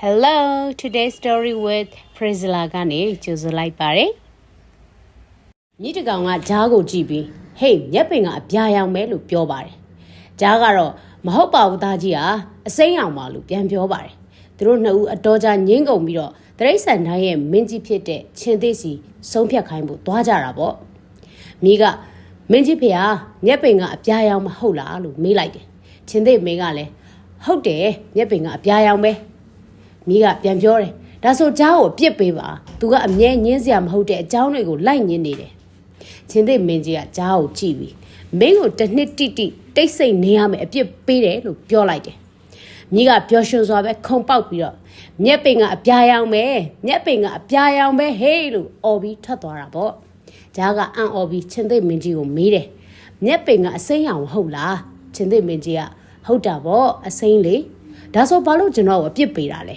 Hello today's story with Priscilla ကနေကြိုဆိုလိုက်ပါတယ်မြစ်တကောင်ကဂျားကိုကြည့်ပြီးဟေးမျက်ပင်ကအပြာရောင်ပဲလို့ပြောပါတယ်ဂျားကတော့မဟုတ်ပါဘူးသားကြီးဟာအစိမ်းအောင်ပါလို့ပြန်ပြောပါတယ်သူတို့နှစ်ဦးအတော်ကြာငင်းကုန်ပြီးတော့တရိတ်ဆန်တိုင်းရဲ့မင်းကြီးဖြစ်တဲ့ချင်းသိစီဆုံးဖြတ်ခိုင်းဖို့သွားကြတာပေါ့မိကမင်းကြီးဖေဟာမျက်ပင်ကအပြာရောင်မဟုတ်လားလို့မေးလိုက်တယ်ချင်းသိမင်းကလည်းဟုတ်တယ်မျက်ပင်ကအပြာရောင်ပဲ မိကပြန်ပြောတယ်ဒါဆိုကြားကိုပြစ်ပေးပါသူကအမြဲညင်းစရာမဟုတ်တဲ့အကြောင်းတွေကိုလိုက်ညင်းနေတယ်ချင်းသိမင်းကြီးကကြားကိုကြည့်ပြီးမင်းကိုတစ်နှစ်တိတိတိတ်ဆိတ်နေရမယ်အပြစ်ပေးတယ်လို့ပြောလိုက်တယ်မိကပျော်ရွှင်စွာပဲခုံပေါက်ပြီးတော့မျက်ပင်ကအပြာရောင်ပဲမျက်ပင်ကအပြာရောင်ပဲဟေးလို့អော်ပြီးထွက်သွားတာပေါ့ဂျားကအံ့អော်ပြီးချင်းသိမင်းကြီးကိုမေးတယ်မျက်ပင်ကအစိမ်းရောင်ဟုတ်လားချင်းသိမင်းကြီးကဟုတ်တာပေါ့အစိမ်းလေဒါဆိုဘာလို့ကျွန်တော်ကိုအပြစ်ပေးတာလဲ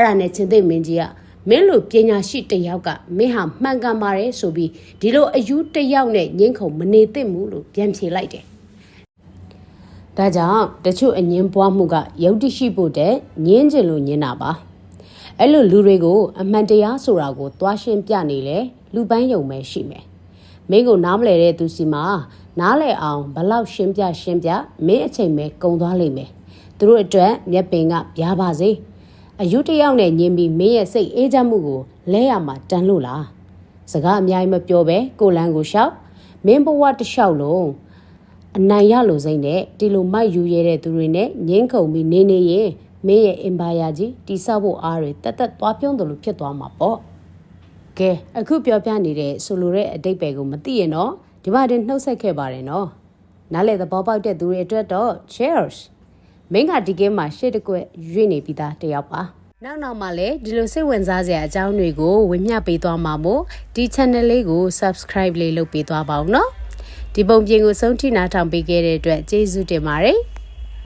အဲ့ဒါနဲ့ချင်းသိမ့်မင်းကြီးကမင်းလိုပညာရှိတစ်ယောက်ကမင်းဟာမှန်ကန်ပါတယ်ဆိုပြီးဒီလိုအယူတစ်ယောက်နဲ့ငင်းခုံမနေသင့်ဘူးလို့ပြန်ဖြေလိုက်တယ်။ဒါကြောင့်တချို့အငင်းပွားမှုကယုတ်တိရှိဖို့တဲ့ငင်းကျင်လို့ငင်းတာပါ။အဲ့လိုလူတွေကိုအမှန်တရားဆိုတာကိုသွားရှင်းပြနေလေလူပန်းယုံပဲရှိမယ်။မင်းကိုနားမလဲတဲ့သူစီမှာနားလဲအောင်ဘလောက်ရှင်းပြရှင်းပြမင်းအချိန်ပဲကုံသွားလိမ့်မယ်။သူတို့အတွက်မျက်ပင်ကပြားပါစေ။ အယူတစ်ယောက်နဲ့ညင်ပြီးမင်းရဲ့စိတ်အေးချမ်းမှုကိုလဲရမှာတန်လို့လားစကားအများကြီးမပြောပဲကိုလန်းကိုရှောက်မင်းဘဝတစ်လျှောက်လုံးအနိုင်ရလို့စိမ့်နဲ့ဒီလိုမိုက်ယူရတဲ့သူတွေနဲ့ငင်းခုန်ပြီးနေနေရင်မင်းရဲ့အင်ပါယာကြီးတိဆောက်ဖို့အားတွေတက်တက်သွားပြုံးတယ်လို့ဖြစ်သွားမှာပေါ့ကဲအခုပြောပြနေတဲ့ဆိုလိုတဲ့အတိတ်ပဲကိုမသိရင်တော့ဒီမှာတင်နှုတ်ဆက်ခဲ့ပါတယ်နော်နားလေသဘောပေါက်တဲ့သူတွေအတွက်တော့ cheers မင်းကဒီကဲမှာရှေ့တစ်ကွက်ရွေ့နေပြီးသားတယောက်ပါနောက်နောက်မှာလည်းဒီလိုစိတ်ဝင်စားစရာအကြောင်းတွေကိုဝင်မျှပေးသွားမှာမို့ဒီ channel လေးကို subscribe လေးလုပ်ပေးသွားပါဦးနော်ဒီပုံပြင်ကိုဆုံးထိနာထောင်ပေးခဲ့တဲ့အတွက်ကျေးဇူးတင်ပါတယ်